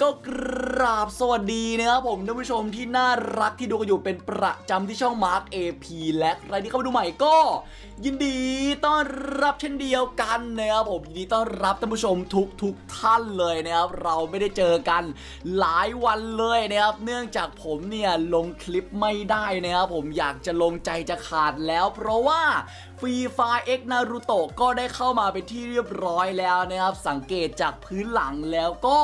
ก็กราบสวัสดีนะครับผมท่านผู้ชมที่น่ารักที่ดูกันอยู่เป็นประจำที่ช่อง Mark AP และใครที่เข้ามาดูใหม่ก็ ยินดีต้อนรับเช่นเดียวกันนะครับผมยินดีต้อนรับท่านผู้ชมทุกทุกท่านเลยนะครับเราไม่ได้เจอกันหลายวันเลยนะครับเนื่องจากผมเนี่ยลงคลิปไม่ได้นะครับผมอยากจะลงใจจะขาดแล้ว เพราะว่า ฟรีไฟเอ็กนารูโตะก็ได้เข้ามาเป็นที่เรียบร้อยแล้วนะครับ สังเกตจากพื้นหลังแล้วก็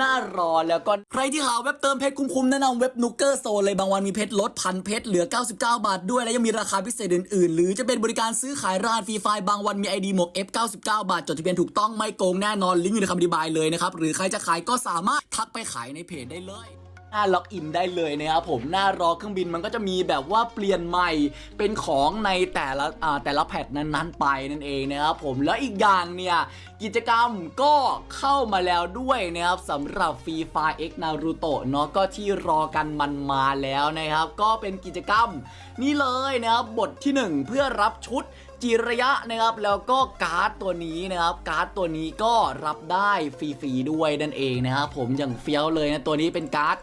น่ารอแล้วก็ใครที่หาเว็บเติมเพชรคุ้มๆแนะนำเว็บนุกเกอร์โซนเลยบางวันมีเพชรลดพันเพชรเหลือ 99 บาทด้วย และยังมีราคาพิเศษอื่นๆ หรือจะเป็นบริการซื้อขายรหัสฟรีไฟบางวันมี ID หมวก F99 บาท จดทะเบียนถูกต้องไม่โกงแน่นอนลิงก์อยู่ในคำอธิบายเลยนะครับหรือใครจะขายก็สามารถทักไปขายในเพจได้เลย หน้าล็อกอินได้เลยนะครับผมหน้ารอเครื่องบินมันก็จะมีแบบว่าเปลี่ยนใหม่เป็นของในแต่ละอ่าแต่ละแพทนั้นๆไปนั่นเองนะครับผมแล้วอีกอย่างเนี่ยกิจกรรมก็เข้ามาแล้วด้วยนะครับสำหรับฟรีไฟเอ็กนารูโตเนาะก็ที่รอกันมันมาแล้วนะครับ ก็เป็นกิจกรรมนี่เลยนะครับบทที่หนึ่งเพื่อรับชุด จิระยะนะครับแล้วก็การ์ดตัวนี้นะครับการ์ดตัวนี้ก็รับได้ฟรีๆด้วยนั่นเองนะครับผมอย่างเฟี้ยวเลยนะตัวนี้เป็นการ์ด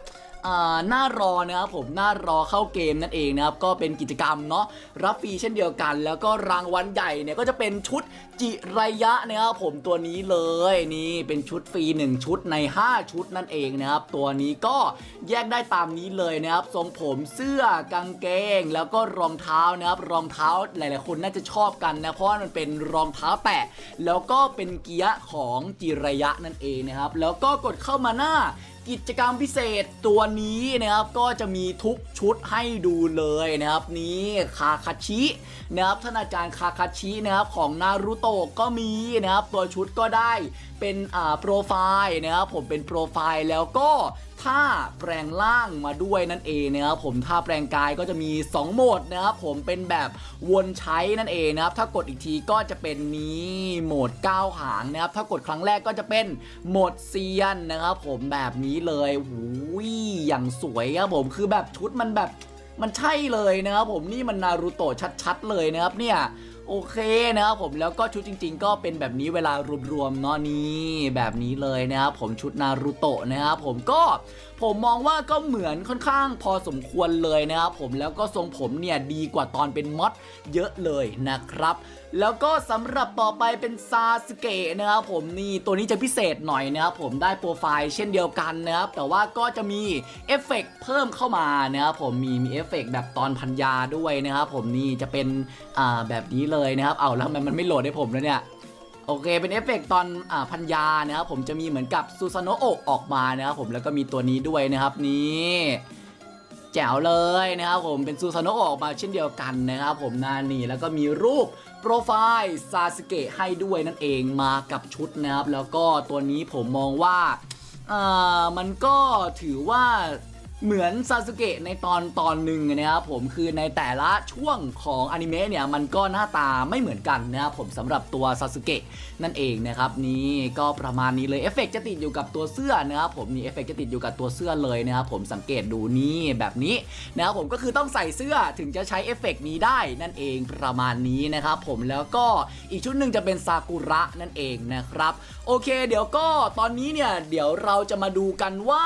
หน้ารอนะครับผมหน้ารอเข้าเกมนั่นเองนะครับก็เป็นกิจกรรมเนาะรับฟรีเช่นเดียวกัน แล้วก็รางวัลใหญ่เนี่ยก็จะเป็นชุดจิระยะนะครับผมตัวนี้เลยนี่เป็นชุดฟรี 1 ชุดใน 5 ชุดนั่นเองนะครับตัวนี้ก็แยกได้ตามนี้เลยนะครับทรงผมเสื้อกางเกง แล้วก็รองเท้านะครับรองเท้าหลาย ๆ คนน่าจะชอบกันนะเพราะว่ามันเป็นรองเท้าแตะแล้วก็เป็นเกียร์ของจิระยะนั่นเองนะครับแล้วก็กดเข้ามาหน้า กิจกรรมพิเศษตัวนี้นะครับก็จะมีทุกชุดให้ดูเลยนะครับนี่คาคาชินะครับท่านอาจารย์คาคาชินะครับของนารุโตะก็มีนะครับตัวชุดก็ได้เป็นอ่าโปรไฟล์นะครับผมเป็นโปรไฟล์แล้วก็ ท่าแปลงร่างมาด้วยนั่นเองนะครับผมท่าแปลงกายก็จะมี 2 โหมดนะครับผมเป็นแบบวนใช้นั่นเองนะครับถ้ากดอีกทีก็จะเป็นนี้โหมดก้าวหางนะครับถ้ากดครั้งแรกก็จะเป็นโหมดเซียนนะครับผมแบบนี้เลยหูยอย่างสวยครับผมคือแบบชุดมันแบบมันใช่เลยนะครับผมนี่มันนารูโตะชัดๆเลยนะครับเนี่ย โอเคนะครับผมแล้วก็ชุดจริง ๆ ก็เป็นแบบนี้เวลารวมๆเนาะนี่แบบนี้เลยนะครับผมชุดนารูโตะนะครับผมก็ผมมองว่าก็เหมือนค่อนข้างพอสมควรเลยนะครับผมแล้วก็ทรงผมเนี่ยดีกว่าตอนเป็นมอดเยอะเลยนะครับ แล้วก็สำหรับต่อไปเป็นซาสเกะนะครับผมนี่ตัวนี้จะพิเศษหน่อยนะครับผมได้โปรไฟล์เช่นเดียวกันนะครับแต่ว่าก็จะมีเอฟเฟกต์เพิ่มเข้ามานะครับผมมีมีเอฟเฟกต์แบบตอนพันยาด้วยนะครับผมนี่จะเป็นอ่าแบบนี้เลยยนะครับ เอาแล้วมันไม่โหลดให้ผมแล้วเนี่ย โอเค เป็นเอฟเฟกต์ตอนอ่าพันยานะครับผมจะมีเหมือนกับซูซานโนะโอออกมานะครับผมแล้วก็มีตัวนี้ด้วยนะครับนี่แจ๋วเลยนะครับผมเป็นซูซานโนะอออกมาเช่นเดียวกันนะครับผมนานี่แล้วก็มีรูปโปรไฟล์ซาสเกะให้ด้วยนั่นเองมากับชุดนะครับ แล้วก็ตัวนี้ผมมองว่าอ่ามันก็ถือว่า เหมือนซาสึเกะในตอนตอนหนึ่งนะครับผมคือในแต่ละช่วงของอนิเมะเนี่ยมันก็หน้าตาไม่เหมือนกันนะครับผมสำหรับตัวซาสึเกะนั่นเองนะครับนี่ก็ประมาณนี้เลยเอฟเฟกต์จะติดอยู่กับตัวเสื้อนะครับผมนี่เอฟเฟกต์จะติดอยู่กับตัวเสื้อเลยนะครับผมสังเกตดูนี่แบบนี้นะครับผมก็คือต้องใส่เสื้อถึงจะใช้เอฟเฟกต์นี้ได้นั่นเองประมาณนี้นะครับผมแล้วก็อีกชุดหนึ่งจะเป็นซากุระนั่นเองนะครับ โอเค เดี๋ยวก็ตอนนี้เนี่ยเดี๋ยวเราจะมาดูกันว่า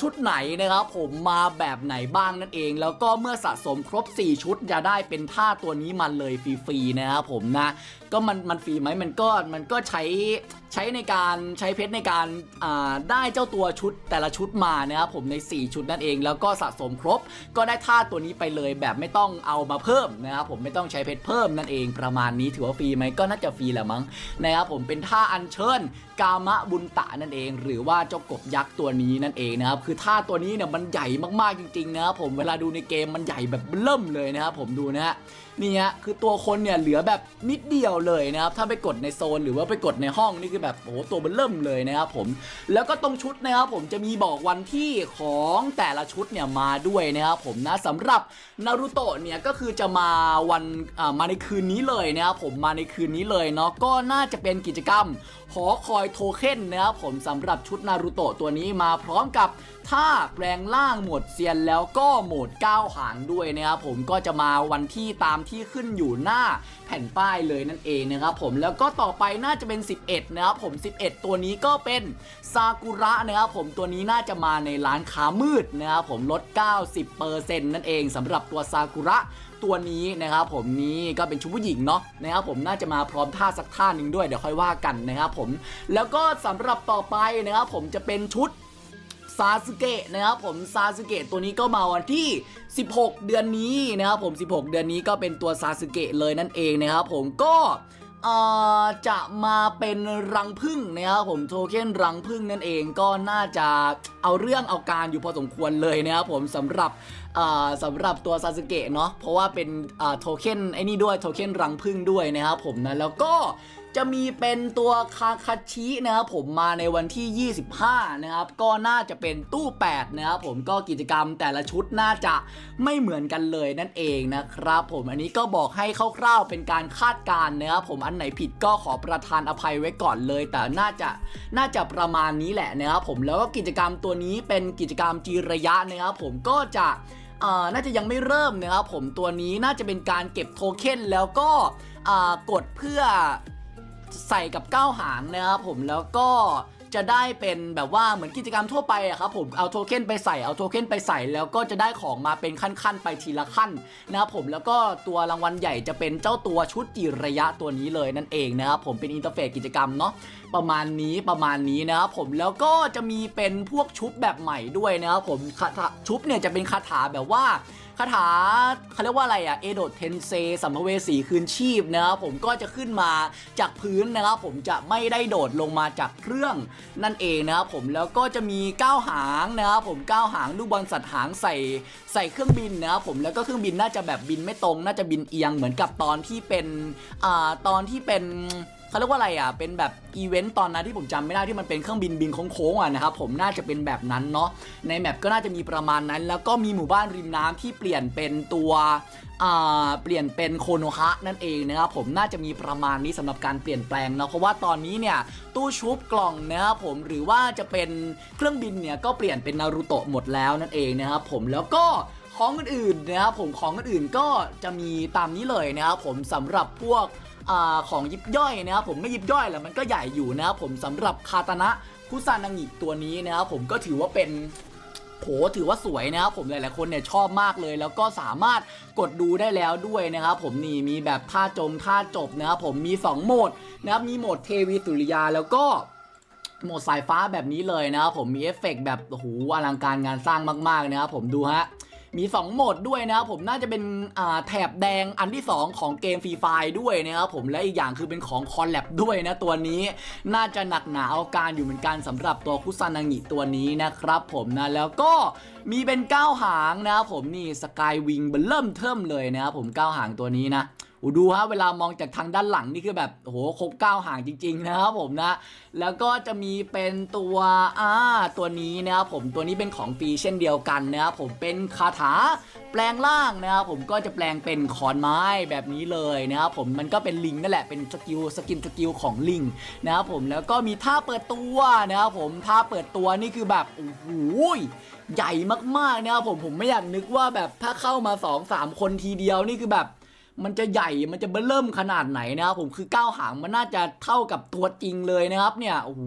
ชุดไหนนะครับผมมาแบบไหนบ้างนั่นเอง แล้วก็เมื่อสะสมครบ 4 ชุดจะได้เป็นท่าตัวนี้มาเลยฟรีๆนะครับผมนะ ก็มันมันฟรีไหมมันก็มันก็ใช้ใช้ในการใช้เพชรในการอ่าได้เจ้าตัวชุดแต่ละชุดมานะครับผมใน 4 ชุดนั่นเอง แล้วก็สะสมครบ ก็ได้ท่าตัวนี้ไปเลยแบบไม่ต้องเอามาเพิ่มนะครับผมไม่ต้องใช้เพชรเพิ่มนั่นเองประมาณนี้ถือว่าฟรีไหมก็น่าจะฟรีแหละมั้งนะครับผมเป็นท่าอัญเชิญกามะบุญตะนั่นเอง หรือว่าเจ้ากบยักษ์ตัวนี้นั่นเองนะครับคือท่าตัวนี้เนี่ยมันใหญ่มากๆจริงๆนะครับผมเวลาดูในเกมมันใหญ่แบบเริ่มเลยนะครับผมดูนะฮะนี่ฮะคือตัวคนเนี่ยเหลือแบบนิดเดียวเลยนะครับถ้าไปกดในโซนหรือว่าไปกดในห้องนี่คือแบบโอ้โหตัวมันเริ่มเลยนะครับผมแล้วก็ตรงชุดนะครับผมจะมีบอกวันที่ของแต่ละชุดเนี่ยมาด้วยนะครับผมนะสำหรับนารูโตะเนี่ยก็คือจะมาวันอ่ามาในคืนนี้เลยนะครับผมมาในคืนนี้เลยเนาะก็น่าจะเป็นกิจกรรมหอคอยโทเค็นนะครับผมสำหรับชุดนารูโตะตัวนี้มาพร้อมกับถ้าแปลงร่างโหมดเซียนแล้วก็โหมดก้าวหางด้วยนะครับผมก็จะมาวันที่ตามที่ขึ้นอยู่หน้าแผ่นป้ายเลยนั่นเองนะครับผมแล้วก็ต่อไปน่าจะเป็น 11 นะครับผม 11 ตัวนี้ก็เป็นซากุระนะครับผมตัวนี้น่าจะมาในร้านค้ามืดนะครับผมลด 90%นั่นเองสำหรับตัวซากุระตัวนี้นะครับผมนี้ก็เป็นชุดผู้หญิงเนาะนะครับผมน่าจะมาพร้อมท่าสักท่าหนึ่งด้วยเดี๋ยวค่อยว่ากันนะครับผมแล้วก็สำหรับต่อไปนะครับผมจะเป็นชุด ซาสึเกะนะครับผมซาสึเกะตัวนี้ก็มาวันที่ 16 เดือนนี้นะครับผม 16 เดือนนี้ก็เป็นตัวซาสึเกะเลยนั่นเองนะครับผมก็จะมาเป็นรังพึ่งนะครับผมโทเค็นรังพึ่งนั่นเองก็น่าจะเอาเรื่องเอาการอยู่พอสมควรเลยนะครับผมสำหรับสำหรับตัวซาสึเกะเนาะเพราะว่าเป็นโทเค็นไอ้นี่ด้วยโทเค็นรังพึ่งด้วยนะครับผมนะแล้วก็ จะมีเป็นตัวคาคาชินะครับผมมาในวันที่ 25 นะครับ ก็น่าจะเป็นตู้8นะครับผมก็กิจกรรมแต่ละชุดน่าจะไม่เหมือนกันเลยนั่นเองนะครับ ผมอันนี้ก็บอกให้คร่าวๆเป็นการคาดการณ์นะครับผมอันไหนผิดก็ขอประทานอภัยไว้ก่อนเลย แต่น่าจะน่าจะประมาณนี้แหละนะครับผมแล้วก็กิจกรรมตัวนี้เป็นกิจกรรมจีระยะนะครับผมก็จะอ่าน่าจะยังไม่เริ่มนะครับผมตัวนี้น่าจะเป็นการเก็บโทเค็นแล้วก็กดเพื่อ ใส่กับก้าวหางนะครับผมแล้วก็จะได้เป็นแบบว่าเหมือนกิจกรรมทั่วไปอะครับผมเอาโทเค็นไปใส่เอาโทเค็นไปใส่แล้วก็จะได้ของมาเป็นขั้นๆ ไปทีละขั้นนะครับผมแล้วก็ตัวรางวัลใหญ่จะเป็นเจ้าตัวชุดจิระยะตัวนี้เลยนั่นเองนะครับผมเป็นอินเทอร์เฟซกิจกรรมเนาะประมาณนี้ประมาณนี้นะครับผมแล้วก็จะมีเป็นพวกชุบแบบใหม่ด้วยนะครับผมคาถาชุบเนี่ยจะเป็นคาถาแบบว่า คาถาเขาเรียกว่าอะไรอะเอโดดเทนเซสัมภเวสีคืนชีพนะครับผมก็จะขึ้นมาจากพื้นนะครับผมจะไม่ได้โดดลงมาจากเครื่องนั่นเองนะครับผมแล้วก็จะมีก้าวหางนะครับผมก้าวหางลูกบอลสัตว์หางใส่ใส่เครื่องบินนะครับผมแล้วก็เครื่องบินน่าจะแบบบินไม่ตรง น่าจะบินเอียงเหมือนกับตอนที่เป็นอ่าตอนที่เป็น เขาเรียกว่าอะไรอะเป็นแบบอีเวนต์ตอนนั้นที่ผมจำไม่ได้ที่มันเป็นเครื่องบินบินโค้งๆอะนะครับผมน่าจะเป็นแบบนั้นเนาะในแมปก็น่าจะมีประมาณนั้น แล้วก็มีหมู่บ้านริมน้ำที่เปลี่ยนเป็นตัวเปลี่ยนเป็นโคโนฮะนั่นเองนะครับผมน่าจะมีประมาณนี้สำหรับการเปลี่ยนแปลงเนาะเพราะว่าตอนนี้เนี่ยตู้ชุบกล่องนะครับผมหรือว่าจะเป็นเครื่องบินเนี่ยก็เปลี่ยนเป็นนารูโตะหมดแล้วนั่นเองนะครับผมแล้วก็ของอื่นๆนะครับผมของอื่นๆก็จะมีตามนี้เลยนะครับผมสำหรับพวก ของยิบย่อยนะครับผมไม่ยิบย่อยแหละมันก็ใหญ่อยู่นะครับผมสำหรับคาตานะคุซานางิตัวนี้นะครับผมก็ถือว่าเป็นโหถือว่าสวยนะครับผมหลายๆคนเนี่ยชอบมากเลย แล้วก็สามารถกดดูได้แล้วด้วยนะครับผมนี่มีแบบท่าจมท่าจบนะครับผมมี 2 โหมดนะครับมีโหมดเทวีสุริยาแล้วก็โหมดสายฟ้าแบบนี้เลยนะครับผมมีเอฟเฟกต์แบบโอ้โหอลังการงานสร้างมากๆนะครับผมดูฮะ มี 2 โหมดด้วยนะครับผมน่าจะเป็นแถบแดงอันที่ 2 ของเกมฟรีไฟด้วยนะครับผมและอีกอย่างคือเป็นของคอลแลบด้วยนะตัวนี้ น่าจะหนักหนาเอาการอยู่เหมือนกันสำหรับตัวคุซานางิตัวนี้นะครับผมนะแล้วก็มีเป็นก้าวหางนะครับผมนี่สกายวิงเบลเริ่มเทิมเลยนะครับผมก้าวหางตัวนี้นะ อ้ดูฮะเวลามองจากทางด้านหลังนี่คือแบบโหครบเก้าห่างจริง ๆ นะครับผมนะ แล้วก็จะมีเป็นตัวอ่าตัวนี้นะครับผมตัวนี้เป็นของฟรีเช่นเดียวกันนะครับผมเป็นคาถาแปลงร่างนะครับผมก็จะแปลงเป็นขอนไม้แบบนี้เลยนะครับผมมันก็เป็นลิงนั่นแหละเป็นสกิลสกินสกิลของลิงนะครับผมแล้วก็มีท่าเปิดตัวนะครับผมท่าเปิดตัวนี่คือแบบโอ้โหใหญ่มากๆนะครับผมผมไม่อยากนึกว่าแบบถ้าเข้ามา 2-3 คนทีเดียวนี่คือแบบ มันจะใหญ่มันจะเบิ่มขนาดไหนนะครับผมคือก้าวหางมันน่าจะเท่ากับตัวจริงเลยนะครับเนี่ยโอ้โห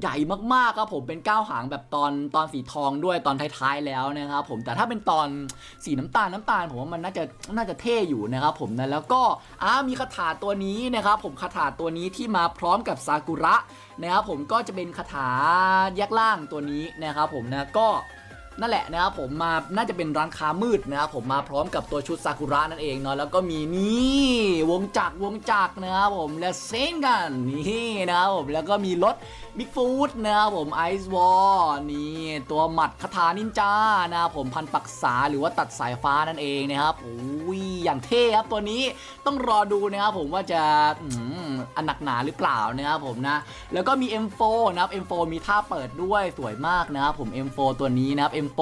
ใหญ่มากๆครับผมเป็นก้าวหางแบบตอนตอนสีทองด้วยตอนท้ายๆแล้วนะครับผมแต่ถ้าเป็นตอนสีน้ำตาลน้ำตาลผมว่ามันน่าจะน่าจะเท่อยู่นะครับผมนะแล้วก็อ่ามีคาถาตัวนี้นะครับผมคาถาตัวนี้ที่มาพร้อมกับซากุระนะครับผมก็จะเป็นคาถาแยกล่างตัวนี้นะครับผมนะก็ นั่นแหละนะครับผมมาน่าจะเป็นร้านค้ามืดนะครับผมมาพร้อมกับตัวชุดซากุระนั่นเองเนาะแล้วก็มีนี่วงจักรวงจักรนะครับผมและเซ็งกันนี่นะครับผมแล้วก็มีรถบิ๊กฟูดนะครับผมไอซ์วอลนี่ตัวหมัดคาถานินจานะครับผมพันปักษาหรือว่าตัดสายฟ้านั่นเองนะครับโอ้ยอย่างเท่ครับตัวนี้ต้องรอดูนะครับผมว่าจะอันหนักหนาหรือเปล่านะครับผมนะ แล้วก็มี M4 นะครับ M4 มีท่าเปิดด้วยสวยมากนะครับผม M4 ตัวนี้นะครับ M4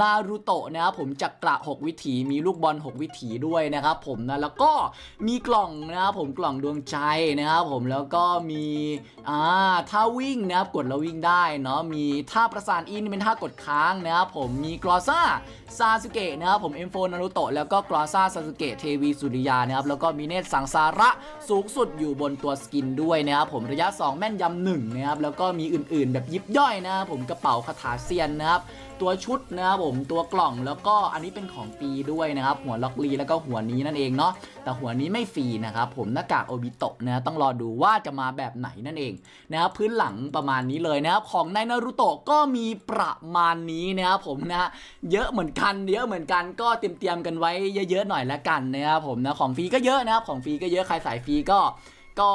นารูโตะนะครับผมจักระ 6 วิถีมีลูกบอล 6 วิถีด้วยนะครับผมนะแล้วก็มีกล่องนะครับผมกล่องดวงใจนะครับผมแล้วก็มีอ่าท่าวิ่งนะครับกดแล้ววิ่งได้เนาะมีท่าประสานอินเป็นท่ากดค้างนะครับผมมีกรอซ่า ซาสึเกะนะครับผมเอ็มโฟนารุโตะแล้วก็กราซาซาสึเกะเทวีสุริยานะครับแล้วก็มีเนตสังสาระสูงสุดอยู่บนตัวสกินด้วยนะครับผมระยะ 2 แม่นยำหนึ่งนะครับแล้วก็มีอื่นๆ แบบยิบย่อยนะครับผมกระเป๋าคาถาเซียนนะครับ ตัวชุดนะครับผมตัวกล่องแล้วก็อันนี้เป็นของฟรีด้วยนะครับ หัวล็อกลีแล้วก็หัวนี้นั่นเองเนาะแต่หัวนี้ไม่ฟรีนะครับผมหน้ากากโอบิโตะนะต้องรอดูว่าจะมาแบบไหนนั่นเองนะครับพื้นหลังประมาณนี้เลยนะครับของในนารูโตะก็มีประมาณนี้นะครับผมนะเยอะเหมือนกันเยอะเหมือนกันก็เตรียมๆกันไว้เยอะๆหน่อยละกันนะครับผมนะของฟรีก็เยอะนะครับของฟรีก็เยอะใครสายฟรีก็ ก็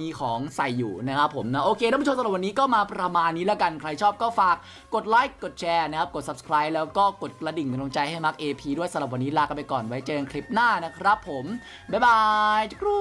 มีของใส่อยู่นะครับผมนะ โอเคท่านผู้ชมสำหรับวันนี้ก็มาประมาณนี้แล้วกัน ใครชอบก็ฝากกดไลค์กดแชร์นะครับ กด subscribe แล้วก็กดกระดิ่งเป็นกำลังใจให้มาร์ค AP ด้วยสำหรับวันนี้ลากันไปก่อนไว้เจอกันคลิปหน้านะครับผม บ๊ายบายจุกรู